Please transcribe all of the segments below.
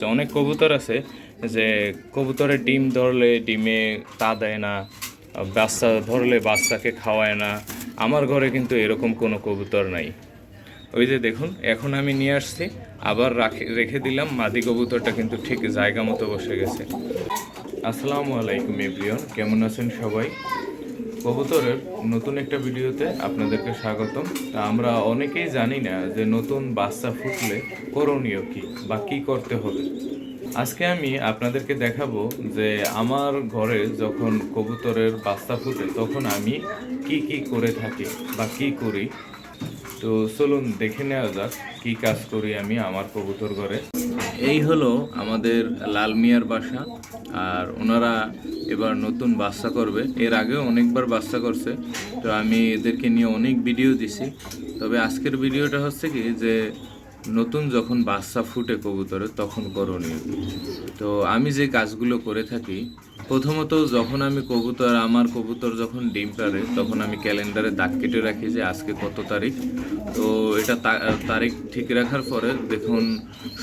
তো অনেক কবুতর আছে যে কবুতরের ডিম ধরলে ডিমে তা দেয় না বাচ্চা ধরলে বাচ্চাকে খাওয়ায় না। আমার ঘরে কিন্তু এরকম কোনো কবুতর নাই। ওই যে দেখুন, এখন আমি নিয়ে আসছি, আবার রাখে রেখে দিলাম, মাদি কবুতরটা কিন্তু ঠিক জায়গা মতো বসে গেছে। আসসালামু আলাইকুম এভরিওন কেমন আছেন সবাই? কবুতরের নতুন একটা ভিডিওতে আপনাদেরকে স্বাগতম। তা আমরা অনেকেই জানি না যে নতুন বাচ্চা ফুটলে করণীয় কি বা কি করতে হবে। আজকে আমি আপনাদেরকে দেখাবো যে আমার ঘরে যখন কবুতরের বাচ্চা ফুটে, তখন আমি কি কি করে থাকি বা কি করি। তো চলুন দেখে নেওয়া যাক কি কাজ করি আমি আমার কবুতর ঘরে। এই হলো আমাদের লাল মিয়ার বাসা। আর ওনারা এবার নতুন বাচ্চা করবে। এর আগেও অনেকবার বাচ্চা করছে। তো আমি এদেরকে নিয়ে অনেক ভিডিও দিছি। তবে আজকের ভিডিওটা হচ্ছে কি যে নতুন যখন বাচ্চা ফুটে কবুতরে, তখন করণীয়। তো আমি যে কাজগুলো করে থাকি, প্রথমত যখন আমি কবুতর, আমার কবুতর যখন ডিম পারে তখন আমি ক্যালেন্ডারে দাগ কেটে রাখি যে আজকে কত তারিখ। তো এটা তারিখ ঠিক রাখার পরে দেখুন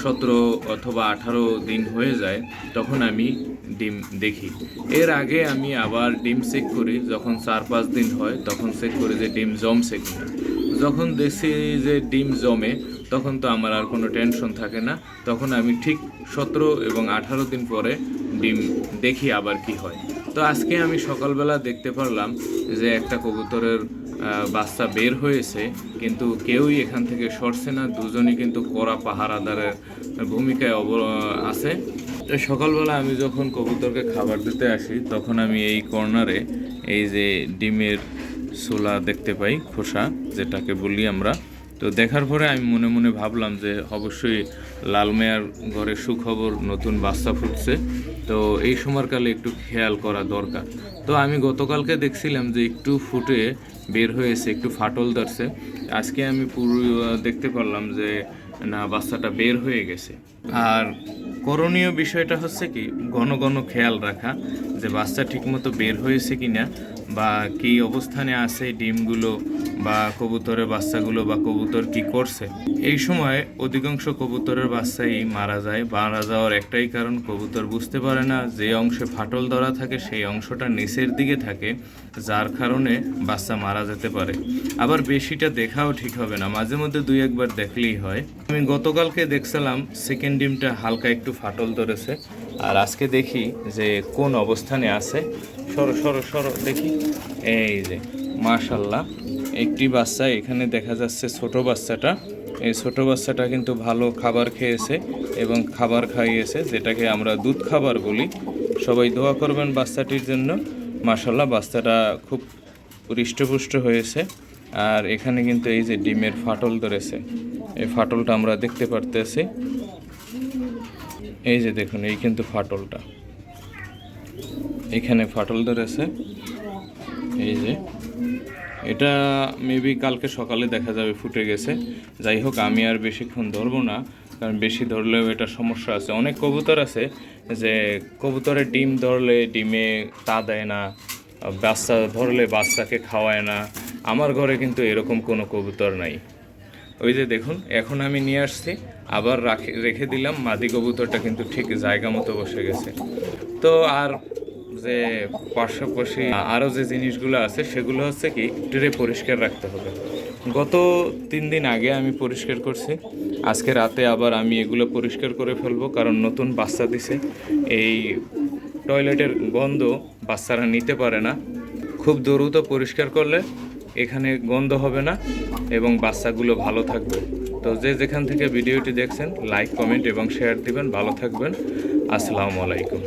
সতেরো অথবা আঠারো দিন হয়ে যায়, তখন আমি ডিম দেখি। এর আগে আমি আবার ডিম চেক করি, যখন চার পাঁচ দিন হয়, তখন চেক করি যে ডিম জমছে কিনা। যখন দেখছি যে ডিম জমে তখন তো আমার আর কোনো টেনশন থাকে না। তখন আমি ঠিক সতেরো এবং আঠারো দিন পরে ডিম দেখি আবার কি হয়। তো আজকে আমি সকালবেলা দেখতে পারলাম যে একটা কবুতরের বাচ্চা বের হয়েছে, কিন্তু কেউই এখান থেকে সরছে না, দুজনই কিন্তু কড়া পাহারাদারের ভূমিকায় অব- আছে। তো সকালবেলা আমি যখন কবুতরকে খাবার দিতে আসি, তখন আমি এই কর্নারে এই যে ডিমের ছোলা দেখতে পাই, খোসা, যেটাকে বলি আমরা তো দেখার পরে আমি মনে মনে ভাবলাম যে অবশ্যই লাল মেয়ার ঘরে সুখবর, নতুন বাচ্চা ফুটছে। তো এই সময়কালে একটু খেয়াল করা দরকার। তো আমি গতকালকে দেখছিলাম যে একটু ফুটে বের হয়েছে, একটু ফাটল ধরছে। আজকে আমি পুরো, দেখতে পারলাম যে না, বাচ্চাটা বের হয়ে গেছে। আর করণীয় বিষয়টা হচ্ছে কি, ঘন ঘন খেয়াল রাখা যে বাচ্চা ঠিকমতো বের হয়েছে কিনা বা কি অবস্থানে আছে ডিমগুলো বা কবুতরের বাচ্চাগুলো বা কবুতর কি করছে। এই সময় অধিকাংশ কবুতরের বাচ্চাই মারা যায়, মারা যাওয়ার একটাই কারণ কবুতর বুঝতে পারে না যে অংশে ফাটল ধরা থাকে, সেই অংশটা নিচের দিকে থাকে, যার কারণে বাচ্চা মারা যেতে পারে। আবার বেশিটা দেখাও ঠিক হবে না, মাঝে মধ্যে দুই একবার দেখলেই হয়। আমি গতকালকে দেখছিলাম সেকেন্ড ডিমটা হালকা একটু ফাটল ধরেছে। আর আজকে দেখি যে কোন অবস্থানে আছে। সরো সরো সরো, দেখি। এই যে মাশাল্লাহ একটি বাচ্চা, এখানে দেখা যাচ্ছে ছোট বাচ্চাটা। এই ছোট বাচ্চাটা কিন্তু ভালো খাবার খেয়েছে এবং খাবার খাইয়েছে, যেটাকে আমরা দুধ খাবার বলি। সবাই দোয়া করবেন বাচ্চাটির জন্য। মাশাল্লাহ বাচ্চাটা খুব হৃষ্টপুষ্ট হয়েছে। আর এখানে কিন্তু এই যে ডিমের ফাটল ধরেছে। এই ফাটলটা আমরা দেখতে পারতেছি। এই যে দেখুন, এই কিন্তু ফাটলটা। এখানে ফাটল ধরেছে। এই যে। এটা মেবি কালকে সকালে দেখা যাবে, ফুটে গেছে। যাই হোক, আমি আর বেশিক্ষণ ধরবো না, কারণ বেশি ধরলেও এটা সমস্যা আছে। অনেক কবুতর আছে যে কবুতরে ডিম ধরলে ডিমে তা দেয় না, বাচ্চা ধরলে বাচ্চাকে খাওয়ায় না। আমার ঘরে কিন্তু এরকম কোনো কবুতর নাই। ওই যে দেখুন, এখন আমি নিয়ে আসছি, আবার রাখে রেখে দিলাম, মাদি কবুতরটা কিন্তু ঠিক জায়গা মতো বসে গেছে। তো আর যে পাশাপাশি আরও যে জিনিসগুলো আছে, সেগুলো হচ্ছে কি, ট্রে পরিষ্কার রাখতে হবে। গত তিন দিন আগে আমি পরিষ্কার করছি, আজকে রাতে আবার আমি এগুলো পরিষ্কার করে ফেলব, কারণ নতুন বাচ্চা দিছে। এই টয়লেটের গন্ধ বাচ্চারা নিতে পারে না। খুব দ্রুত পরিষ্কার করলে এখানে গন্ধ হবে না এবং বাচ্চাগুলো ভালো থাকবে। তো যে যেখান থেকে ভিডিওটি দেখছেন লাইক কমেন্ট এবং শেয়ার দিবেন। ভালো থাকবেন। আসসালামু আলাইকুম।